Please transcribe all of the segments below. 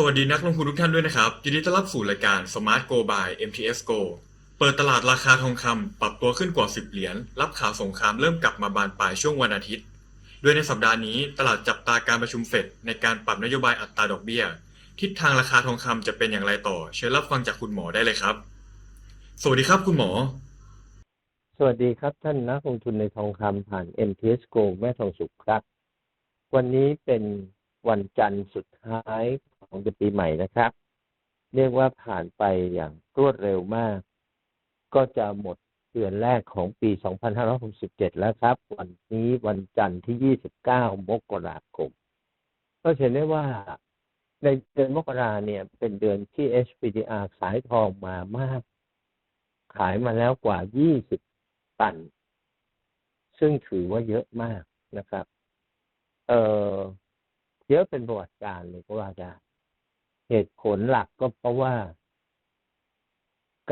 สวัสดีนักลงทุนทุกท่านด้วยนะครับยินดีต้อนรับสู่รายการ Smart Go by MTS Go เปิดตลาดราคาทองคำปรับตัวขึ้นกว่า 10 เหรียญ รับข่าวสงครามเริ่มกลับมาบานปลายช่วงวันอาทิตย์ โดยในสัปดาห์นี้ตลาดจับตาการประชุมเฟดในการปรับนโยบายอัตราดอกเบี้ย ทิศทางราคาทองคำจะเป็นอย่างไรต่อ เชิญรับฟังจากคุณหมอได้เลยครับ สวัสดีครับคุณหมอ สวัสดีครับท่านนักลงทุนในทองคำผ่าน MTS Go แม่ทองสุขครับ วันนี้เป็น วันจันทร์สุดท้ายของปีใหม่นะครับ เรียกว่าผ่านไปอย่างรวดเร็วมาก ก็จะหมดเดือนแรกของปี 2567 แล้วครับ วันนี้วันจันทร์ที่ 29 มกราคม ก็เห็นได้ว่าในเดือนมกราเนี่ย เป็นเดือนที่ HPDR ขายทองมามาก ขายมาแล้วกว่า 20 ตัน ซึ่งถือว่าเยอะมากนะครับ เอ่อ เยอะเป็นประวัติการเลยก็ว่าได้เหตุผลหลักก็เพราะว่า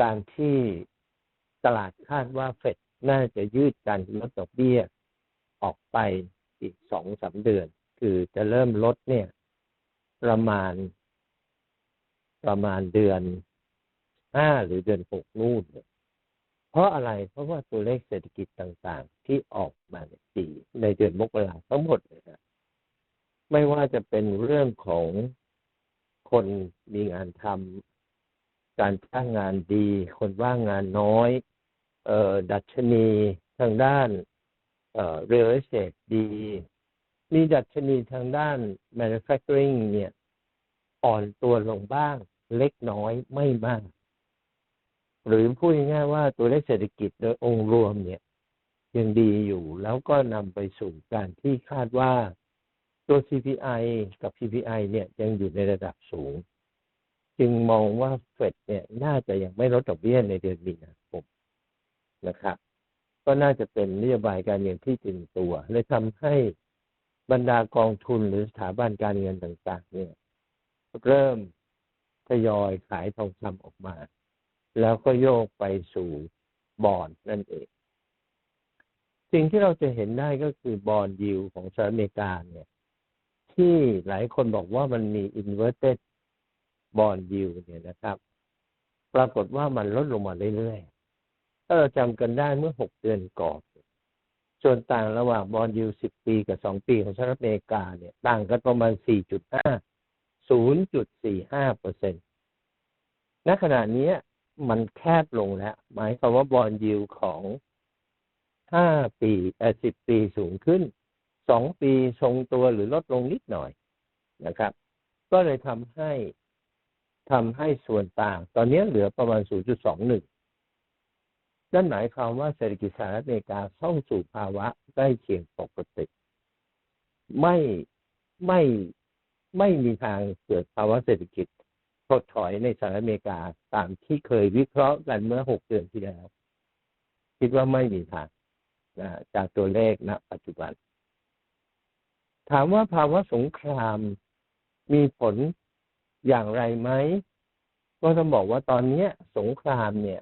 การที่ตลาดคาดว่าเฟดน่าจะยืดการลดดอกเบี้ย ออกไปอีกสองสามเดือน คือจะเริ่มลดเนี่ย ประมาณ ประมาณเดือนห้าหรือเดือนหกนู่นเนี่ยเพราะอะไรเพราะว่าตัวเลขเศรษฐกิจต่างๆ ที่ออกมาในปีในเดือนมกราทั้งหมดเลยนะ ไม่ว่าจะเป็นเรื่องของคนมีงานทำการจ้างงานดี คนว่างงานน้อย เอ่อดัชนีทางด้านเอ่อ real estate ดี มีดัชนีทางด้าน manufacturing เนี่ย อ่อนตัวลงบ้างเล็กน้อยไม่มาก หรือพูดง่ายๆว่าตัวเลขเศรษฐกิจโดยองค์รวมเนี่ย ยังดีอยู่แล้วก็นำไปสู่การที่คาดว่า ตัว CPI กับ PPI เนี่ยยังอยู่ในระดับสูง จึงมองว่าเฟดเนี่ยน่าจะยังไม่ลดดอกเบี้ยในเดือนมีนาคมนะครับ ก็น่าจะเป็นนโยบายการเงินที่ตึงตัวเลยทำให้บรรดากองทุนหรือสถาบันการเงินต่าง ๆ เนี่ย เริ่มทยอยขายทองคำออกมา แล้วก็โยกไปสู่บอนนั่นเอง สิ่งที่เราจะเห็นได้ก็คือบอลยิวของสหรัฐอเมริกาเนี่ย ที่หลายคนบอกว่ามันมี inverted bond yield เนี่ยนะครับ ปรากฏว่ามันลดลงมาเรื่อยๆ ถ้าเราจำกันได้เมื่อ6เดือนก่อนส่วนต่างระหว่างบอลยิว10ปีกับ2ปีของสหรัฐอเมริกาเนี่ย ต่างกันประมาณ4.5 0.45เปอร์เซ็นต์ณขณะนี้มันแคบลงแล้ว หมายความว่าบอลยิวของ5ปีเอ่อ10ปีสูงขึ้น 2ปีทรงตัวหรือลดลงนิดหน่อยนะครับ ก็เลยทำให้ทำให้ส่วนต่าง ตอนนี้เหลือประมาณ 0.21นั่นหมายความว่าเศรษฐกิจสหรัฐอเมริกาเข้าสู่ภาวะใกล้เคียงปกติ ไม่ไม่ไม่มีทางเกิดภาวะเศรษฐกิจถดถอยในสหรัฐอเมริกาตามที่เคยวิเคราะห์กันเมื่อ6เดือนที่แล้ว คิดว่าไม่มีทางนะจากตัวเลขณ ปัจจุบัน ถามว่าภาวะสงครามมีผลอย่างไรไหมก็ต้องบอกว่าตอนนี้สงครามเนี่ย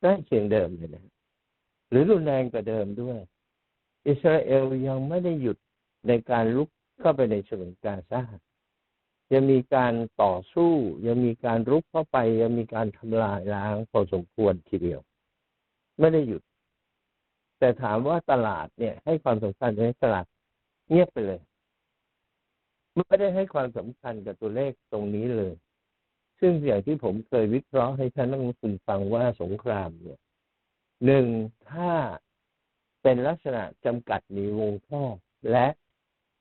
ใกล้เคียงเดิมเลยนะหรือรุนแรงกว่าเดิมด้วย อิสราเอลยังไม่ได้หยุดในการลุกเข้าไปในฉนวนกาซายังมีการต่อสู้ ยังมีการรุกเข้าไป ยังมีการทำลายล้างพอสมควรทีเดียว ไม่ได้หยุด แต่ถามว่าตลาดเนี่ย ให้ความสำคัญในตลาด เงียบไปเลยไม่ได้ให้ความสำคัญกับตัวเลขตรงนี้เลย ซึ่งอย่างที่ผมเคยวิเคราะห์ให้ท่านนักลงทุนฟังว่าสงครามเนี่ยหนึ่งถ้าเป็นลักษณะจำกัดในวงแคบและ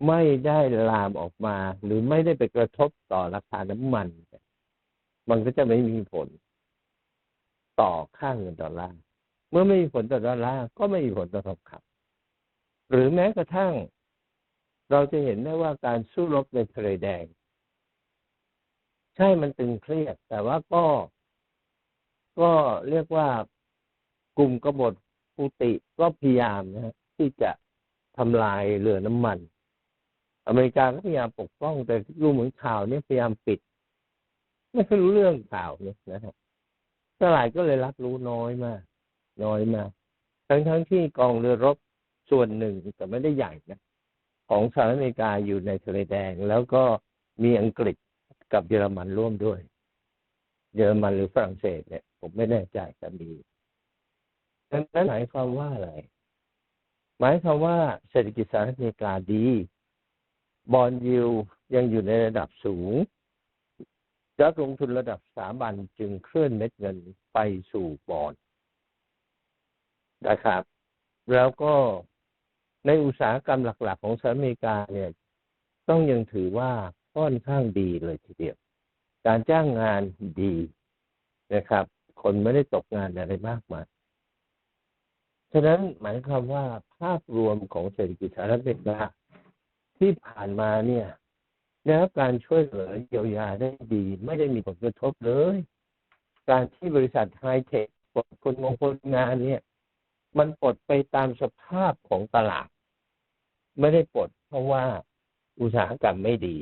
ไม่ได้ลามออกมา หรือไม่ได้ไปกระทบต่อราคาน้ำมัน มันก็จะไม่มีผล ต่อค่าเงินดอลลาร์เมื่อไม่มีผลต่อดอลลาร์ก็ไม่มีผลต่อทองคำหรือแม้กระทั่ง เราจะเห็นได้ว่าการสู้รบในทะเลแดง ใช่มันตึงเครียด แต่ว่าก็ ก็เรียกว่ากลุ่มกบฏฟูติก็พยายามนะฮะที่จะทำลายเรือน้ำมัน อเมริกาก็พยายามปกป้องแต่รู้เหมือนข่าวเนี่ยพยายามปิด ไม่เคอยรู้เรื่องข่าวเนี่ยนะฮะตลาดก็เลยรับรู้น้อยมาก น้อยมากทั้งทั้งที่กองเรือรบส่วนหนึ่งแต่ไม่ได้ใหญ่นะ ของสหรัฐอเมริกาอยู่ในทะเลแดง แล้วก็มีอังกฤษกับเยอรมันร่วมด้วย เยอรมันหรือฝรั่งเศสเนี่ย ผมไม่แน่ใจจะมีดังนั้นหมายความว่าอะไร หมายความว่าเศรษฐกิจสหรัฐอเมริกาดี บอลยิวยังอยู่ในระดับสูงนักลงทุนระดับสาบันจึงเคลื่อนเม็ดเงินไปสู่บอลนะครับ แล้วก็ ในอุตสาหกรรมหลัก ๆ ของสหรัฐอเมริกาเนี่ย ต้องยังถือว่าค่อนข้างดีเลยทีเดียว การจ้างงานดีนะครับ คนไม่ได้ตกงานอะไรมากมายฉะนั้นหมายความว่าภาพรวมของเศรษฐกิจสหรัฐอเมริกาที่ผ่านมาเนี่ยได้รับการช่วยเหลือเยียวยาได้ดี ไม่ได้มีผลกระทบเลย การที่บริษัทไฮเทคปลดคนงงคนงานเนี่ย มันปลดไปตามสภาพของตลาด ไม่ได้ปลดเพราะว่าอุตสาหกรรมไม่ดี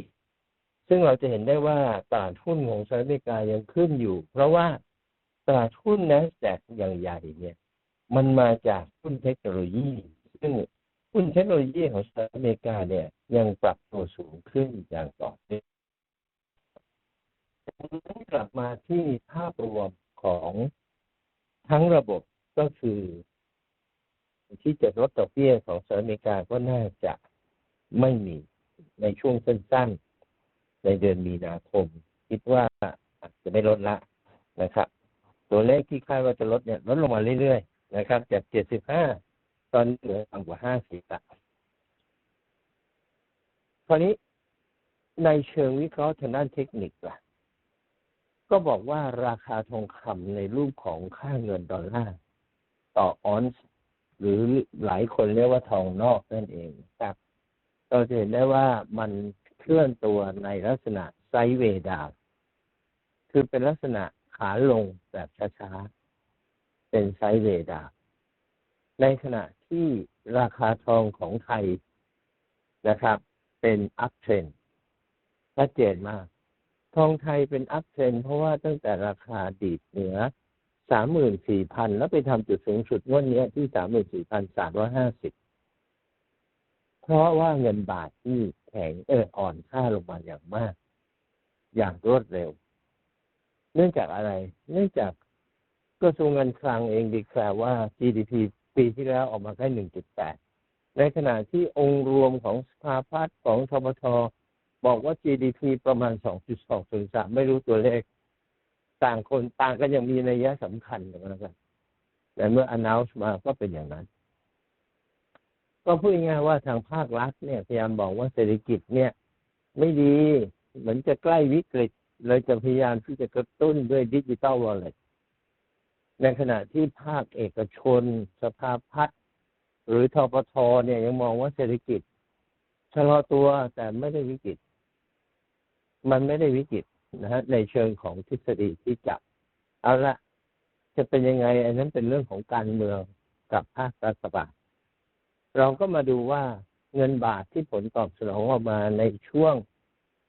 ซึ่งเราจะเห็นได้ว่าตลาดหุ้นของสหรัฐอเมริกายังขึ้นอยู่ เพราะว่าตลาดหุ้น n a s d a q อย่างใหญ่เนี่ยมันมาจากหุ้นเทคโนโลยี ซึ่งหุ้นเทคโนโลยีของสหรัฐอเมริกาเนี่ยยังปรับตัวสูงขึ้นอย่างต่อเนื่องกลับมาที่ภาพรวมของทั้งระบบก็คือ ที่จะลดดอกเบี้ยของสหรัฐอเมริกาก็น่าจะไม่มีในช่วงสั้นๆ ในเดือนมีนาคม คิดว่าอาจจะไม่ลดละนะครับ ตัวเลขที่คาดว่าจะลดเนี่ยลดลงมาเรื่อยๆนะครับ จาก 75 ตอนนี้เหลือต่ำกว่า50ละคราวนี้ในเชิงวิเคราะห์ทางด้านเทคนิคล่ะ ก็บอกว่าราคาทองคำในรูปของค่าเงินดอลลาร์ต่อออนซ์ หรือหลายคนเรียกว่าทองนอกนั่นเองครับเราจะเห็นได้ว่ามันเคลื่อนตัวในลักษณะไซด์เวย์ดาวน์คือเป็นลักษณะขาลงแบบช้าๆ เป็นไซด์เวย์ดาวน์ในขณะที่ราคาทองของไทยนะครับ เป็นอัพเทรนชัดเจนมาก ทองไทยเป็นอัพเทรนเพราะว่าตั้งแต่ราคาดีดเหนือ สามหมื่นสี่พันแล้วไปทำจุดสูงสุดงวันนี้ที่สามหมื่นสี่พันสามร้อยห้าสิบเพราะว่าเงินบาทที่แข็งเอออ่อนค่าลงมาอย่างมาก อย่างรวดเร็ว เนื่องจากอะไร เนื่องจากกระทรวงการคลังเองดีแคลว่า GDP ปีที่แล้วออกมาแค่หนึ่งจุดแปดในขณะที่องค์รวมของสภาพัฒน์ของทบทบอกว่า GDP ประมาณ2.203ไม่รู้ตัวเลข ต่างคนต่างกันยังมีนัยยะสำคัญอย่างนั้นกันแต่เมื่อ announce มาก็เป็นอย่างนั้น ก็พูดง่ายว่าทางภาครัฐเนี่ยพยายามบอกว่าเศรษฐกิจเนี่ย ไม่ดีเหมือนจะใกล้วิกฤตเลยจะพยายามที่จะกระตุ้นด้วยดิจิ t a ลวอลเล็ตในขณะที่ภาคเอกชน สภาพัฒน์หรือทปทเนี่ยยังมองว่าเศรษฐกิจชะลอตัวแต่ไม่ได้วิกฤต มันไม่ได้วิกฤต นะฮะในเชิงของทฤษฎีที่จับเอาละจะเป็นยังไง อันนั้นเป็นเรื่องของการเมืองกับภาครัฐบาลเราก็มาดูว่าเงินบาทที่ผลตอบสนองออกมาในช่วง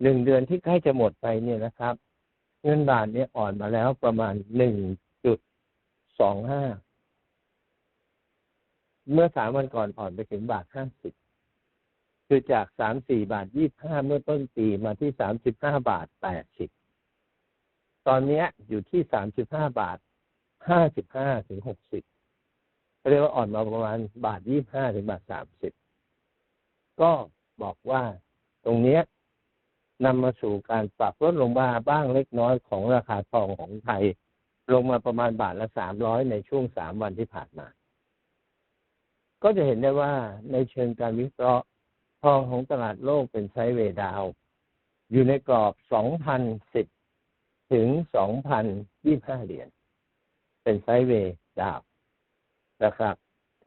หนึ่งเดือนที่ใกล้จะหมดไปเนี่ยนะครับ เงินบาทเนี่ยอ่อนมาแล้วประมาณหนึ่งจุดสองห้าเมื่อสามวันก่อนอ่อนไปถึงบาทห้าสิบคือจากสามสี่บาทยี่ห้าเมื่อต้นปีมาที่สามสิบห้าบาทแปดสิบ ตอนนี้อยู่ที่สามสิบห้าบาทห้าสิบห้าถึงหกสิบเรียกว่าอ่อนมาประมาณบาทยี่ห้าถึงบาทสามสิบก็บอกว่าตรงเนี้ยนำมาสู่การปรับลดลงมาบ้างเล็กน้อยของราคาทองของไทย ลงมาประมาณบาทละสามร้อยในช่วงสามวันที่ผ่านมา ก็จะเห็นได้ว่าในเชิงการวิเคราะห์ทองของตลาดโลกเป็นไซด์เวดาว อยู่ในกรอบสองพันสิบ ถึงสองพันยี่ห้าเหรียญ เป็นไซด์เวย์ดาวนะครับ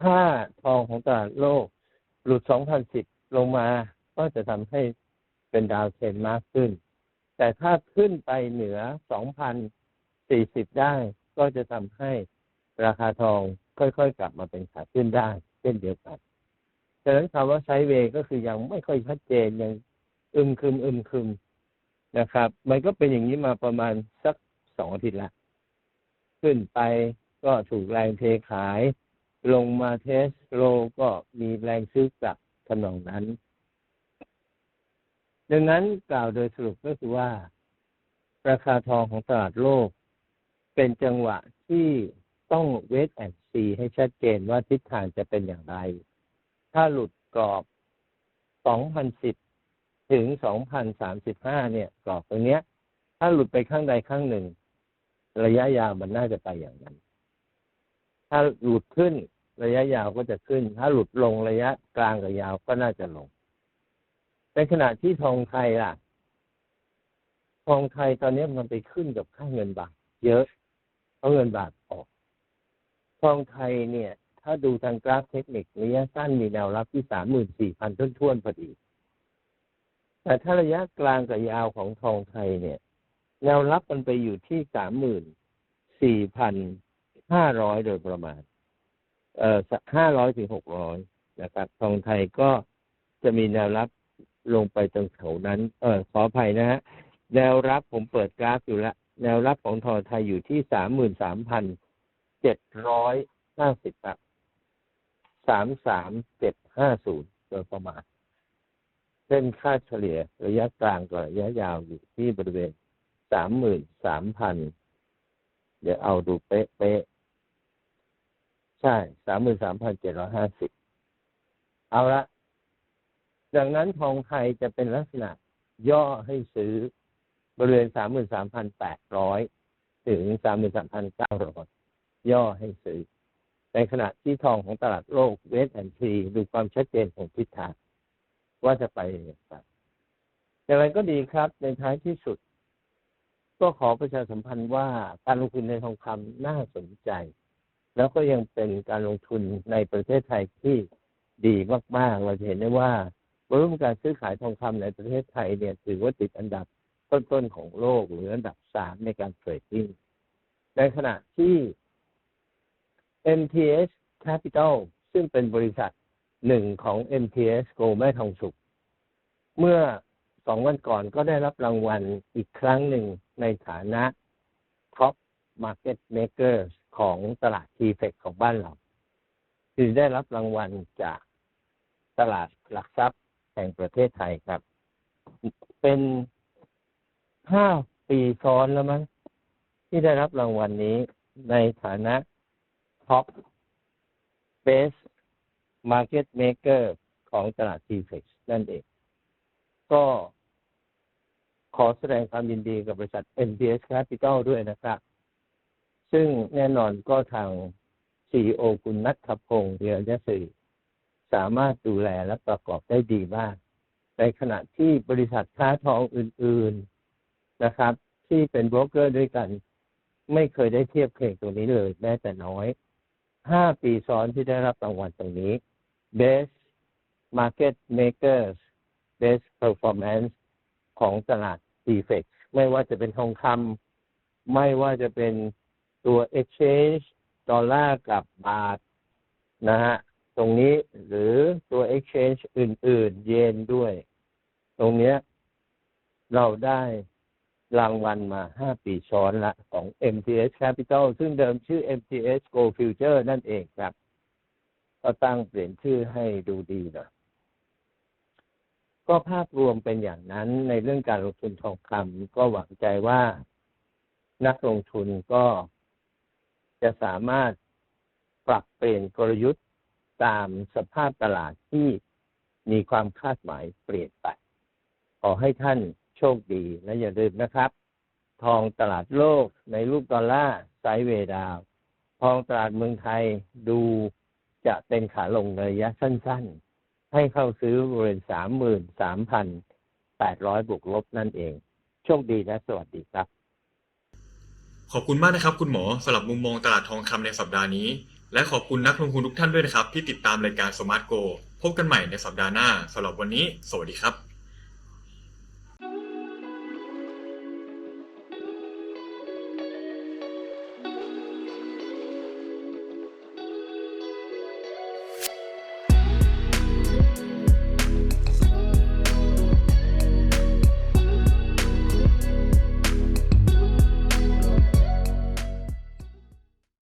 ถ้าทองของตลาดโลกหลุด 2,010 ลงมา ก็จะทำให้เป็นดาวเทรนมากขึ้น แต่ถ้าขึ้นไปเหนือ 2,040 ได้ ก็จะทำให้ราคาทองค่อยๆ กลับมาเป็นขาขึ้นได้ เช่นเดียวกัน ฉะนั้นคำว่าไซด์เวย์ก็คือยังไม่ค่อยชัดเจนยังอึมครึมอึมครึม นะครับ มันก็เป็นอย่างนี้มาประมาณสักสองอาทิตย์ละขึ้นไปก็ถูกแรงเทขาย ลงมาเทสโลก็มีแรงซื้อกลับทำนองนั้น ดังนั้นกล่าวโดยสรุปก็คือว่า ราคาทองของตลาดโลก เป็นจังหวะที่ต้องเวทแอนซีให้ชัดเจนว่าทิศทางจะเป็นอย่างไร ถ้าหลุดกรอบ 2,010 ถึง 2,035 เนี่ยกรอบตรงเนี้ย ถ้าหลุดไปข้างใดข้างหนึ่ง ระยะยาวมันน่าจะไปอย่างนั้น ถ้าหลุดขึ้นระยะยาวก็จะขึ้น ถ้าหลุดลงระยะกลางกับยาวก็น่าจะลงในขณะที่ทองไทยล่ะ ทองไทยตอนนี้มันไปขึ้นกับค่าเงินบาท เยอะเพราะเงินบาทออก ทองไทยเนี่ย ถ้าดูทางกราฟเทคนิคระยะสั้นมีแนวรับที่สามหมื่นสี่พันท้วนๆพอดี แต่ถ้าระยะกลางกับยาวของทองไทยเนี่ย แนวรับมันไปอยู่ที่สามหมื่นสี่พันห้าร้อยโดยประมาณ เอ่อห้าร้อยถึงหกร้อยนะครับ ทองไทยก็จะมีแนวรับลงไปตรงแถวนั้น เออขออภัยนะฮะ แนวรับผมเปิดกราฟอยู่แล้วแนวรับของทองไทยอยู่ที่สามหมื่นสามพันเจ็ดร้อยห้าสิบครับสามสามเจ็ดห้าศูนย์โดยประมาณ เส้นค่าเฉลี่ยระยะกลางกับระยะยาวอยู่ที่บริเวณสามหมื่นสามพันเดี๋ยวเอาดูเป๊ะเป๊ะใช่สามหมื่นสามพันเจ็ดร้อยห้าสิบเอาละดังนั้นทองไทยจะเป็นลักษณะย่อให้ซื้อบริเวณสามหมื่นสามพันแปดร้อยถึงสามหมื่นสามพันเก้าร้อยย่อให้ซื้อ ในขณะที่ทองของตลาดโลกเวสแอนทีดูความชัดเจนของทิศทาง ว่าจะไปอย่างไรอย่างไรก็ดีครับ ในท้ายที่สุด ก็ขอประชาสัมพันธ์ว่าการลงทุนในทองคำน่าสนใจ แล้วก็ยังเป็นการลงทุนในประเทศไทยที่ดีมาก ๆ เราจะเห็นได้ว่าวอลุ่มการซื้อขายทองคำในประเทศไทยเนี่ย ถือว่าติดอันดับต้นๆของโลกหรืออันดับสามในการเทรดดิ้งในขณะที่ MTS Capital ซึ่งเป็นบริษัท หนึ่งของ MTS Go แม่ทองสุข เมื่อสองวันก่อนก็ได้รับรางวัลอีกครั้งหนึ่งในฐานะ Top Market makers ของตลาด t f e c ของบ้านเรา คือได้รับรางวัลจากตลาดหลักทรัพย์แห่งประเทศไทยครับ เป็นห้าปีซ้อนแล้วมั้งที่ได้รับรางวัลนี้ในฐานะ Top Best Market Maker ของตลาด t f e x นั่นเอง ก็ขอแสดงความยินดีกับบริษัท NBS Capital ด้วยนะครับ ซึ่งแน่นอนก็ทาง CEO คุณนัทพงศ์เดียรยศรีสามารถดูแลและประกอบได้ดีมาก ในขณะที่บริษัทค้าทองอื่น ๆนะครับ ที่เป็นโบรกเกอร์ด้วยกัน ไม่เคยได้เทียบเคียงตรงนี้เลยแม้แต่น้อยห้าปีซ้อนที่ได้รับรางวัลตรงนี้ Best Market Makers Best Performance ของตลาด d f e x ไม่ว่าจะเป็นทองคำไม่ว่าจะเป็นตัว exchange ดอลลาร์กับบาทนะฮะตรงนี้หรือตัว exchange อื่น ๆ เยนด้วย ตรงเนี้ยเราได้รางวัลมาห้าปีซ้อนละของ MTS Capital ซึ่งเดิมชื่อ MTS Gold Future นั่นเองครับ ก็ตั้งเปลี่ยนชื่อให้ดูดีหน่อยก็ภาพรวมเป็นอย่างนั้นในเรื่องการลงทุนทองคำก็หวังใจว่านักลงทุนก็จะสามารถปรับเปลี่ยนกลยุทธ์ตามสภาพตลาดที่มีความคาดหมายเปลี่ยนไป ขอให้ท่านโชคดีและอย่าลืมนะครับ ทองตลาดโลกในรูปดอลลาร์ไซด์เวดาว ทองตลาดเมืองไทยดู จะเป็นขาลงระยะสั้น ๆ ให้เข้าซื้อบริเวณสามหมื่นสามพันแปดร้อยบวกลบนั่นเอง โชคดีและสวัสดีครับ ขอบคุณมากนะครับ คุณหมอสำหรับมุมมองตลาดทองคำในสัปดาห์นี้ และขอบคุณนักลงทุนทุกท่านด้วยนะครับ ที่ติดตามรายการสมาร์ทโกพบกันใหม่ในสัปดาห์หน้าสำหรับวันนี้ สวัสดีครับ